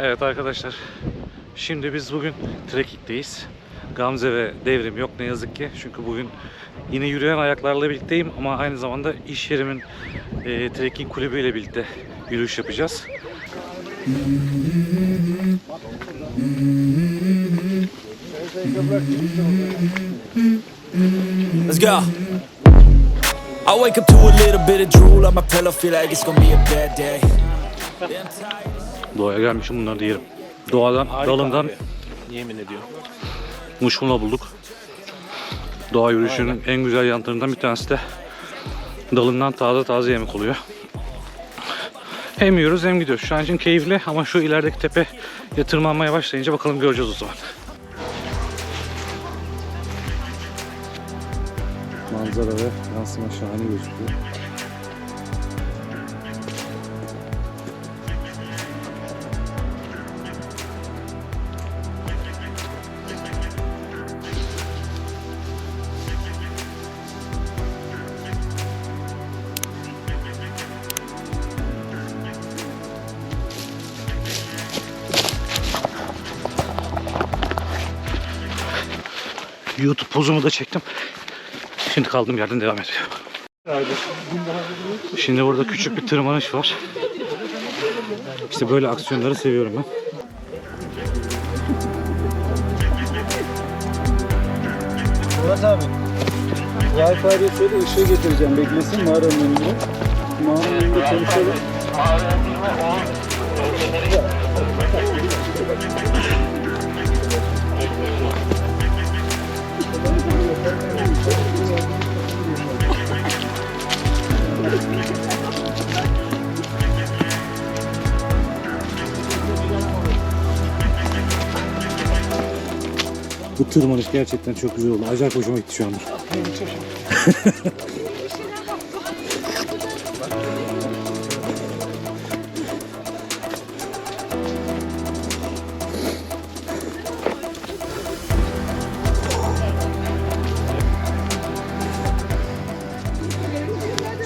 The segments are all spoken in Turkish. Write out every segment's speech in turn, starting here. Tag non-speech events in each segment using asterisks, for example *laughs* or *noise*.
Evet arkadaşlar. Şimdi biz bugün trekkingdeyiz. Gamze ve Devrim yok ne yazık ki. Çünkü bugün yine yürüyen ayaklarla birlikteyim ama aynı zamanda iş yerimin e, trekking kulübüyle birlikte yürüyüş yapacağız. Let's go. I wake up to a little bit of drool on my pillow, feel like it's gonna be a bad day. Doğaya gelmişim bunları da yerim. Doğadan, dalından Yemin ediyorum. muşmula bulduk. Doğa yürüyüşünün en güzel yanlarından bir tanesi de dalından taze taze yemek oluyor. Hem yiyoruz hem gidiyoruz. Şu an için keyifli ama şu ilerideki tepe tırmanmaya başlayınca bakalım göreceğiz o zaman. Manzara ve yansıma şahane gözüküyor. Pozumu da çektim. Şimdi kaldığım yerden devam ediyor. Şimdi burada küçük bir tırmanış var. İşte böyle aksiyonları seviyorum ben. Murat abi. Wi-Fi'ye söyle ışığı getireceğim. Beklesin mağaranın önünde. Mağaranın önünde konuşalım. Bu tırmanış gerçekten çok güzel oldu. Acayip hoşuma gitti şu anda. *laughs*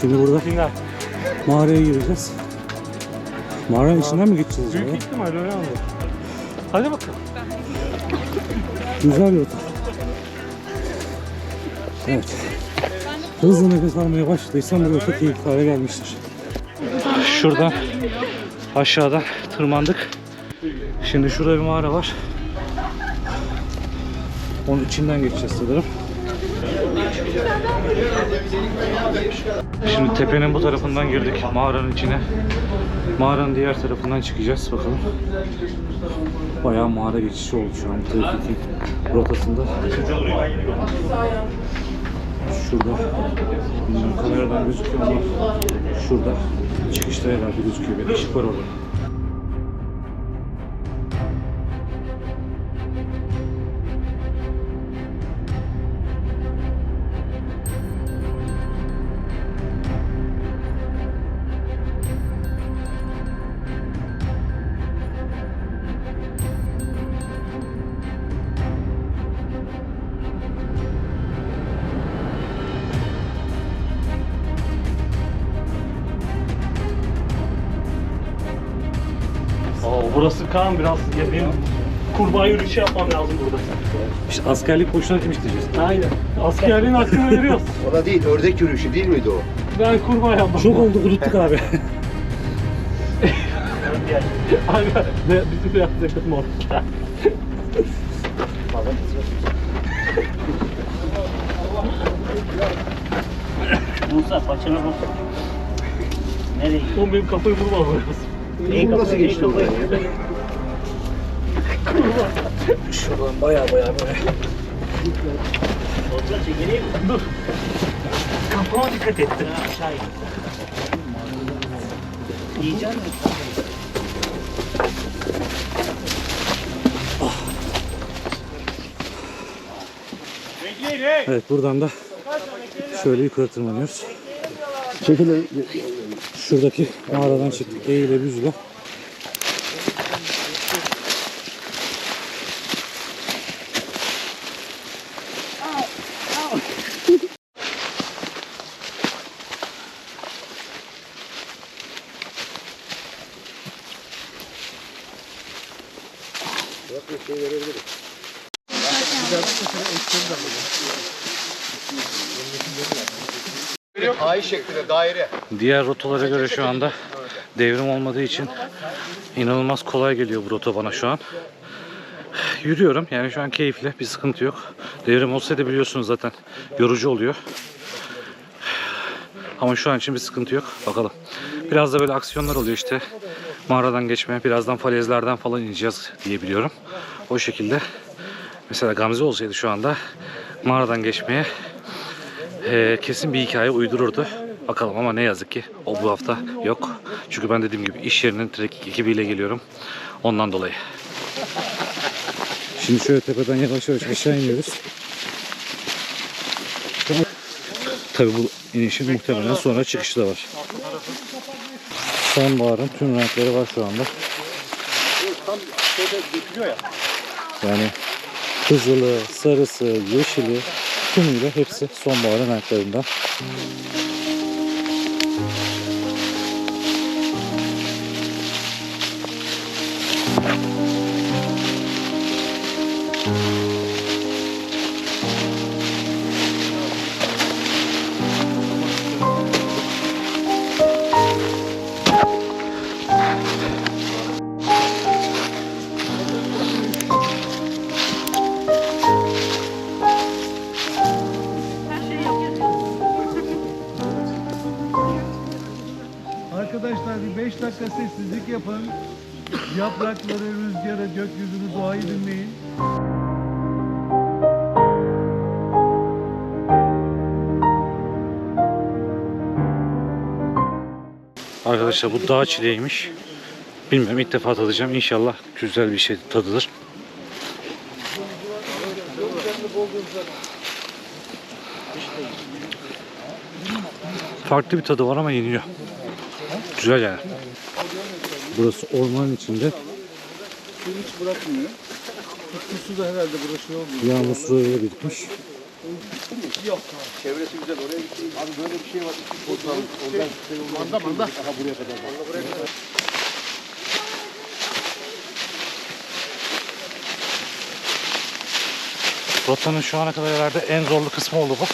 Şimdi burada mağaraya gireceğiz. Mağaranın içinden mi geçeceğiz? acaba? Büyük ihtimal öyle ama. Hadi bakalım. Güzel bir rota. Evet. Hızlı nefes almaya başladıysan bu rota keyifli hale gelmiştir. Şuradan aşağıdan tırmandık. Şimdi şurada bir mağara var. Onun içinden geçeceğiz sanırım. Şimdi tepenin bu tarafından girdik mağaranın içine. Mağaranın diğer tarafından çıkacağız bakalım. Bayağı mağara geçişi oldu şu an trekking rotasında. Şurada kameradan gözüküyor ama şurada çıkışta herhalde gözüküyor. Bir ışık var orada. Burası kan biraz ya benim kurbağa yürüyüşü yapmam lazım burada. İşte askerlik boşuna gitmiş diyeceğiz. Aynen. Askerliğin hakkını veriyoruz. *laughs* O da değil, ördek yürüyüşü değil miydi o? Ben kurbağa yapmam. Çok oldu unuttuk abi. *laughs* *laughs* Aynen. Ve bizim de yaptık mor. Musa paçana bak. Nereye? Oğlum benim kafayı vurma burası. Neyi Nasıl geçti oraya? kafa- Şuradan baya baya böyle. Olsa çekileyim mi? Dur. Kafama dikkat et. Ha, Aşağı in. Yiyecek misin? Evet buradan da şöyle yukarı tırmanıyoruz. Çekilin. Şuradaki mağaradan çıktık. Eğile büzüle. Daire. Diğer rotalara göre şu anda devrim olmadığı için inanılmaz kolay geliyor bu rota bana şu an. Yürüyorum yani şu an keyifli bir sıkıntı yok. Devrim olsa da biliyorsunuz zaten yorucu oluyor. Ama şu an için bir sıkıntı yok. Bakalım. Biraz da böyle aksiyonlar oluyor işte. Mağaradan geçme, birazdan falezlerden falan ineceğiz diye biliyorum. O şekilde. Mesela Gamze olsaydı şu anda mağaradan geçmeye ee, kesin bir hikaye uydururdu. Bakalım ama ne yazık ki o bu hafta yok. Çünkü ben dediğim gibi iş yerinin trekking ekibiyle geliyorum. Ondan dolayı. Şimdi şöyle tepeden yavaş yavaş aşağı iniyoruz. Tabi bu inişin muhtemelen sonra çıkışı da var. Sonbaharın tüm renkleri var şu anda. Yani kızılı, sarısı, yeşili tümüyle hepsi sonbaharın renklerinden. Arkadaşlar yapın. Yaprakları, rüzgarı, gökyüzünü, doğayı dinleyin. Arkadaşlar bu dağ çileğiymiş. Bilmiyorum ilk defa tadacağım. İnşallah güzel bir şey tadılır. Farklı bir tadı var ama yeniyor. Güzel yani. Burası ormanın içinde. Hiç bırakmıyor. Tutkusu da herhalde burası şey olmuyor. Yağmur sularıyla birikmiş. Çevresi güzel. Oraya gittiğim abi böyle bir şey var. Oradan, oradan şey Manda manda. Aha buraya kadar. Manda buraya kadar. Rotanın şu ana kadar herhalde en zorlu kısmı oldu bu.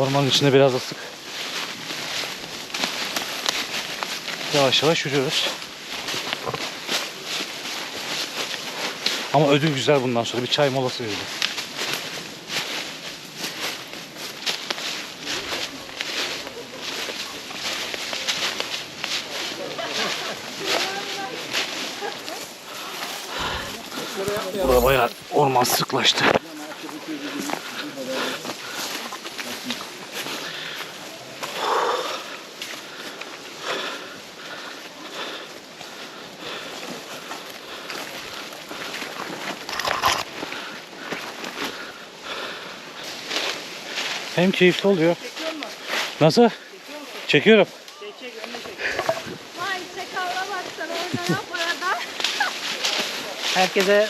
Ormanın içinde biraz ısık. Yavaş yavaş yürüyoruz. Ama ödül güzel bundan sonra. Bir çay molası verelim. Burada bayağı orman sıklaştı. Hem keyifli oluyor. Nasıl? Çekiyorum. Vay çakalla baksana orada yap arada. Herkese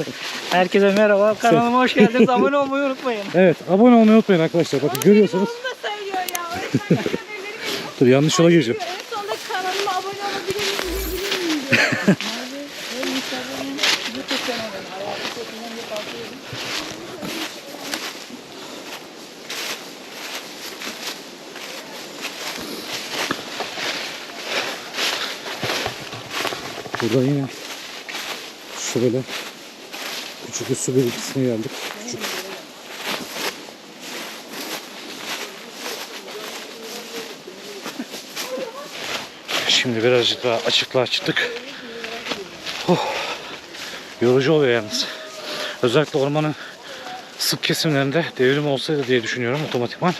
*laughs* herkese merhaba. Kanalıma hoş geldiniz. Abone olmayı unutmayın. Evet, abone olmayı unutmayın arkadaşlar. Bakın görüyorsunuz. Onu da söylüyor ya. Öğretmen önerileri Dur yanlış yola gireceğim. Burada yine şöyle küçük bir su birikintisine geldik. Küçük. Şimdi birazcık daha açıklığa çıktık. Oh. Yorucu oluyor yalnız. Özellikle ormanın sık kesimlerinde devrim olsaydı diye düşünüyorum otomatikman.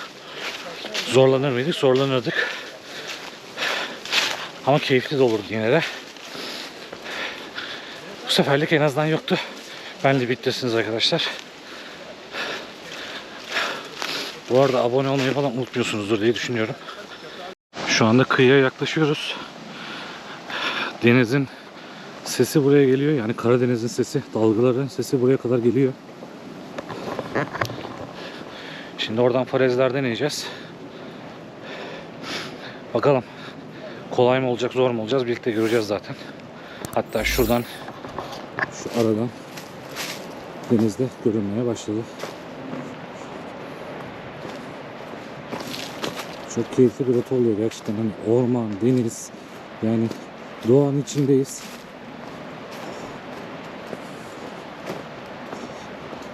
Zorlanır mıydık? Zorlanırdık. Ama keyifli de olurdu yine de. Seferlik en azından yoktu. Ben de bittesiniz arkadaşlar. Bu arada abone olmayı falan unutmuyorsunuzdur diye düşünüyorum. Şu anda kıyıya yaklaşıyoruz. Denizin sesi buraya geliyor. Yani Karadeniz'in sesi, dalgaların sesi buraya kadar geliyor. Şimdi oradan Farezler'den ineceğiz. Bakalım kolay mı olacak, zor mu olacağız birlikte göreceğiz zaten. Hatta şuradan şu aradan denizde görünmeye başladı. Çok keyifli bir rota oluyor gerçekten. Hani orman, deniz yani doğanın içindeyiz.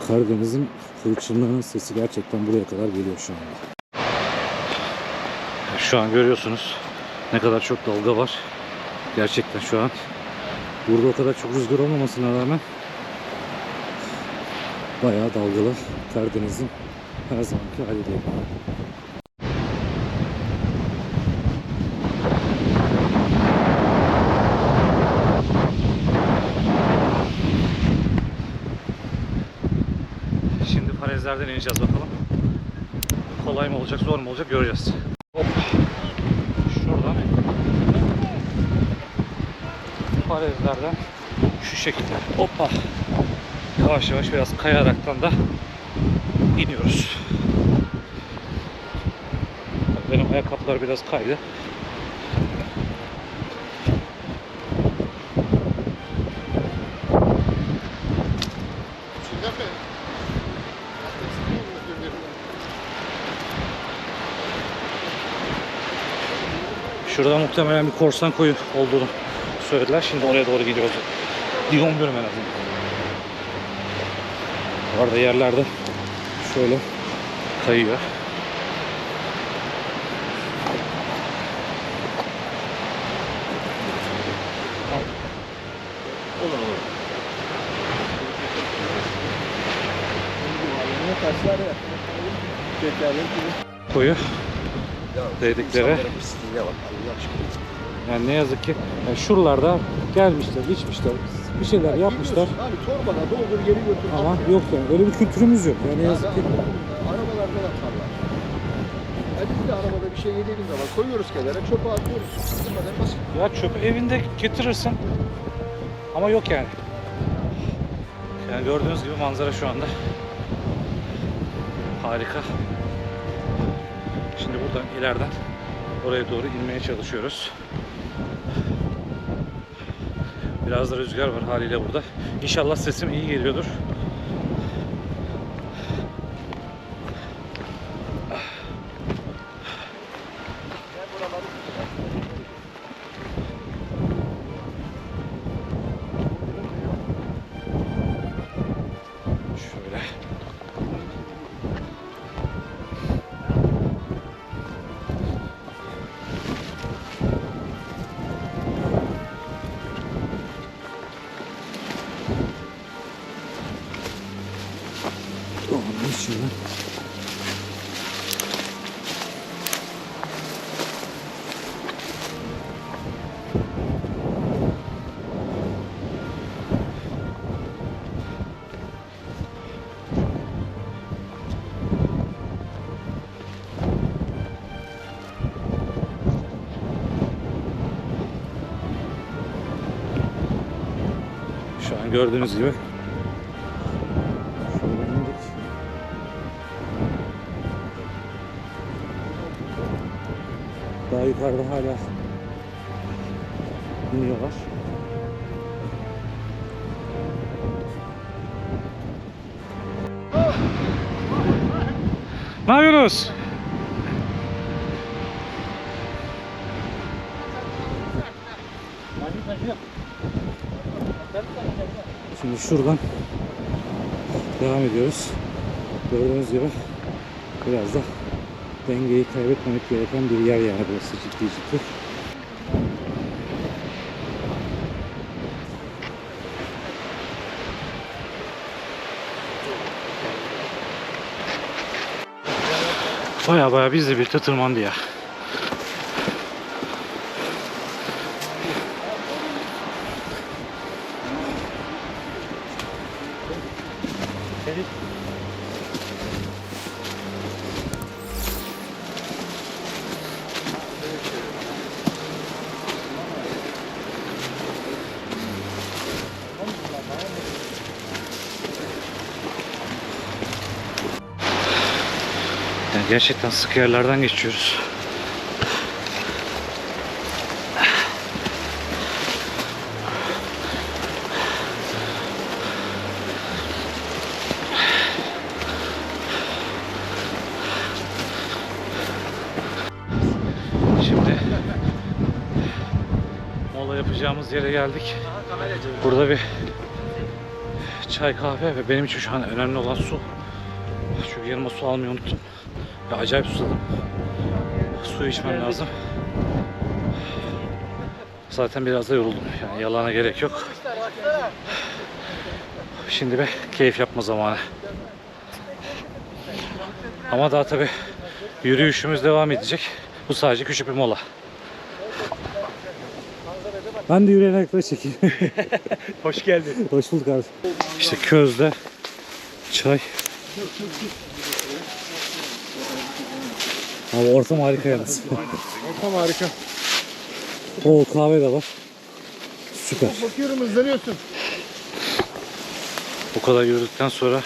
Karadeniz'in fırçınlarının sesi gerçekten buraya kadar geliyor şu anda. Şu an görüyorsunuz ne kadar çok dalga var. Gerçekten şu an burada o kadar çok rüzgar olmamasına rağmen bayağı dalgalı Karadeniz'in her zamanki hali diyelim. Şimdi Parezlerden ineceğiz bakalım. Kolay mı olacak, zor mu olacak göreceğiz. Hop. Şuradan. Parezlerden şu şekilde. Hoppa. Yavaş yavaş biraz kayaraktan da iniyoruz. Benim ayakkabılar biraz kaydı. Şurada muhtemelen bir korsan koyu olduğunu söylediler. Şimdi oraya doğru gidiyoruz. diye umuyorum en azından. Bu yerlerde şöyle kayıyor. Ne taşlar ya. Tekerlek gibi. Koyu aşkına. Yani ne yazık ki yani şuralarda gelmişler, içmişler, bir şeyler yapmışlar. Abi torbana doldur geri götür. Ama yok yani öyle bir kültürümüz yok. Yani ne yazık ki Arabalarda da atarlar. Hadi bir de arabada bir şey yediğimiz zaman koyuyoruz kenara çöpe atıyoruz. Bu kadar basit. Ya çöpü evinde getirirsin ama yok yani. Yani gördüğünüz gibi manzara şu anda harika. Şimdi buradan ileriden oraya doğru inmeye çalışıyoruz. Biraz da rüzgar var haliyle burada. İnşallah sesim iyi geliyordur. Gördüğünüz gibi. Daha yukarıda hala iniyorlar. Ne yapıyorsunuz? Şuradan devam ediyoruz. Gördüğünüz gibi biraz da dengeyi kaybetmemek gereken bir yer yani burası ciddi ciddi. Baya baya biz de bir tırmandı ya. Gerçekten sık yerlerden geçiyoruz. Şimdi mola yapacağımız yere geldik. Burada bir çay kahve ve benim için şu an önemli olan su. Çünkü yanıma su almayı unuttum. Ve acayip susadım. Su içmem lazım. Zaten biraz da yoruldum. Yani yalana gerek yok. Şimdi bir keyif yapma zamanı. Ama daha tabi yürüyüşümüz devam edecek. Bu sadece küçük bir mola. Ben de yürüyerek çekeyim. *laughs* Hoş geldin. Hoş bulduk abi. İşte közde çay. Abi ortam harika yalnız. Ortam harika. O kahve de var. Süper. Bakıyorum hızlanıyorsun. O kadar yürüdükten sonra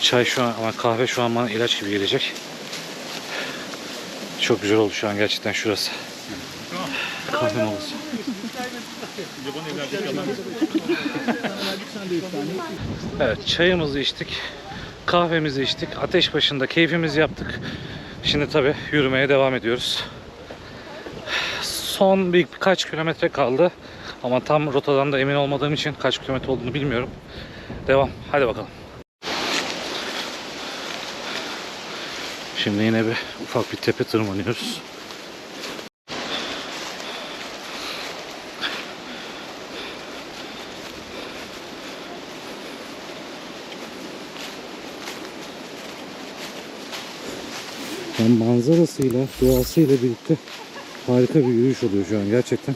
çay şu an ama kahve şu an bana ilaç gibi gelecek. Çok güzel oldu şu an gerçekten şurası. Kahve molası. Evet çayımızı içtik. Kahvemizi içtik. Ateş başında keyfimizi yaptık. Şimdi tabi yürümeye devam ediyoruz. Son bir, birkaç kilometre kaldı. Ama tam rotadan da emin olmadığım için kaç kilometre olduğunu bilmiyorum. Devam. Hadi bakalım. Şimdi yine bir ufak bir tepe tırmanıyoruz. Yani manzarasıyla, doğasıyla birlikte harika bir yürüyüş oluyor şu an gerçekten.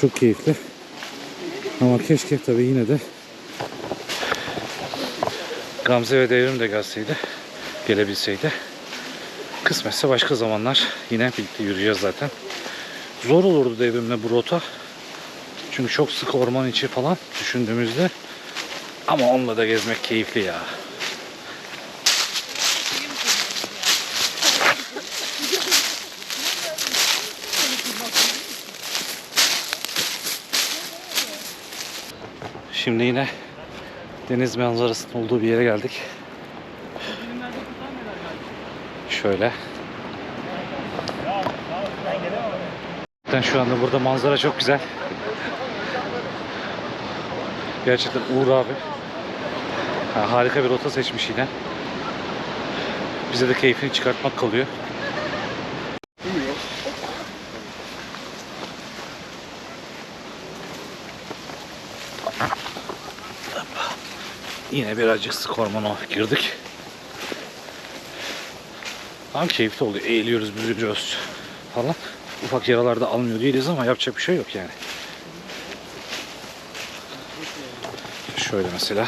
Çok keyifli. Ama keşke tabii yine de Gamze ve Devrim de gelseydi, gelebilseydi. Kısmetse başka zamanlar yine birlikte yürüyeceğiz zaten. Zor olurdu Devrim'le bu rota. Çünkü çok sık orman içi falan düşündüğümüzde. Ama onunla da gezmek keyifli ya. Şimdi yine deniz manzarasının olduğu bir yere geldik. Şöyle. Zaten şu anda burada manzara çok güzel. Gerçekten Uğur abi ha, harika bir rota seçmiş yine. Bize de keyfini çıkartmak kalıyor. Yine birazcık sık ormana girdik. Ama keyifli oluyor. Eğiliyoruz, büzülüyoruz falan. Ufak yaralar da almıyor değiliz ama yapacak bir şey yok yani. Şöyle mesela.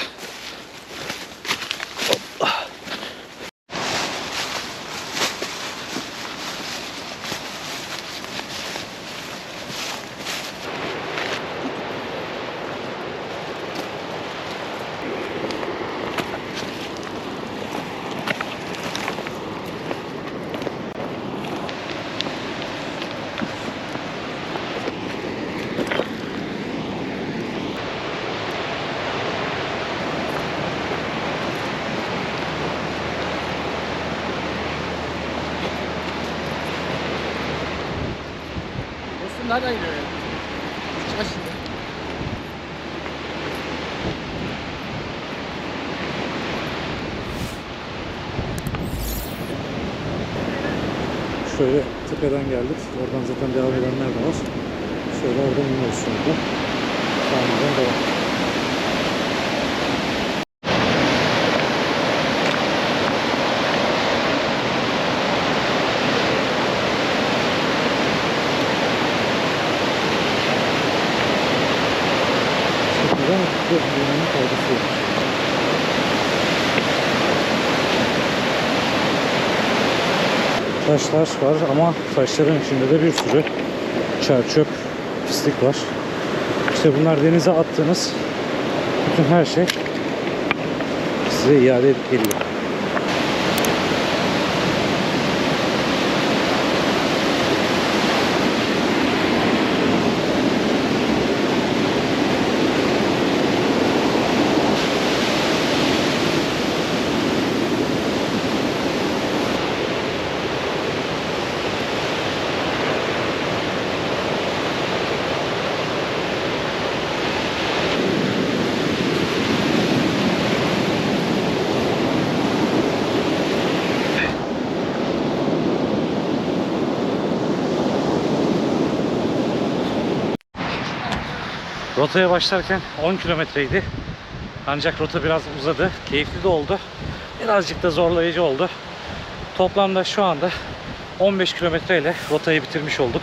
Nereden gidiyor ya? Çıkar şimdi. Şöyle tepeden geldik. Oradan zaten devam edenler de var. Şöyle oradan iniyoruz anda. Sağımızdan devam. Şekilde bu dünyanın faydası yok. Taşlar var ama taşların içinde de bir sürü çer çöp, pislik var. İşte bunlar denize attığınız bütün her şey size iade edip Rotaya başlarken 10 kilometreydi. Ancak rota biraz uzadı. Keyifli de oldu. Birazcık da zorlayıcı oldu. Toplamda şu anda 15 kilometreyle rotayı bitirmiş olduk.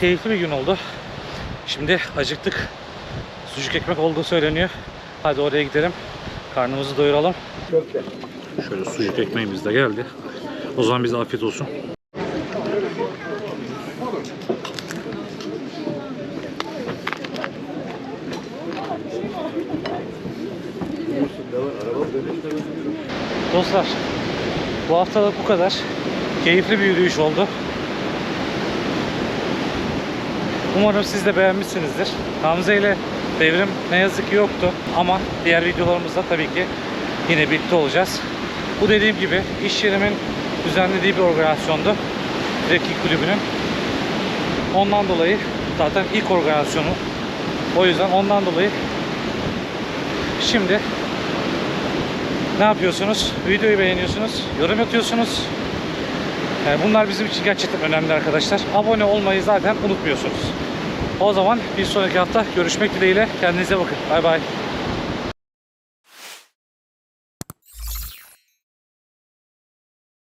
Keyifli bir gün oldu. Şimdi acıktık. Sucuk ekmek olduğu söyleniyor. Hadi oraya gidelim. Karnımızı doyuralım. Şöyle sucuk ekmeğimiz de geldi. O zaman bize afiyet olsun. Dostlar, bu haftalık bu kadar. Keyifli bir yürüyüş oldu. Umarım siz de beğenmişsinizdir. Hamza ile devrim ne yazık ki yoktu ama diğer videolarımızda tabii ki yine birlikte olacağız. Bu dediğim gibi iş yerimin düzenlediği bir organizasyondu. Trekking kulübünün. Ondan dolayı zaten ilk organizasyonu. O yüzden ondan dolayı şimdi ne yapıyorsunuz? Videoyu beğeniyorsunuz, yorum atıyorsunuz. Yani bunlar bizim için gerçekten önemli arkadaşlar. Abone olmayı zaten unutmuyorsunuz. O zaman bir sonraki hafta görüşmek dileğiyle. Kendinize bakın. Bay bay.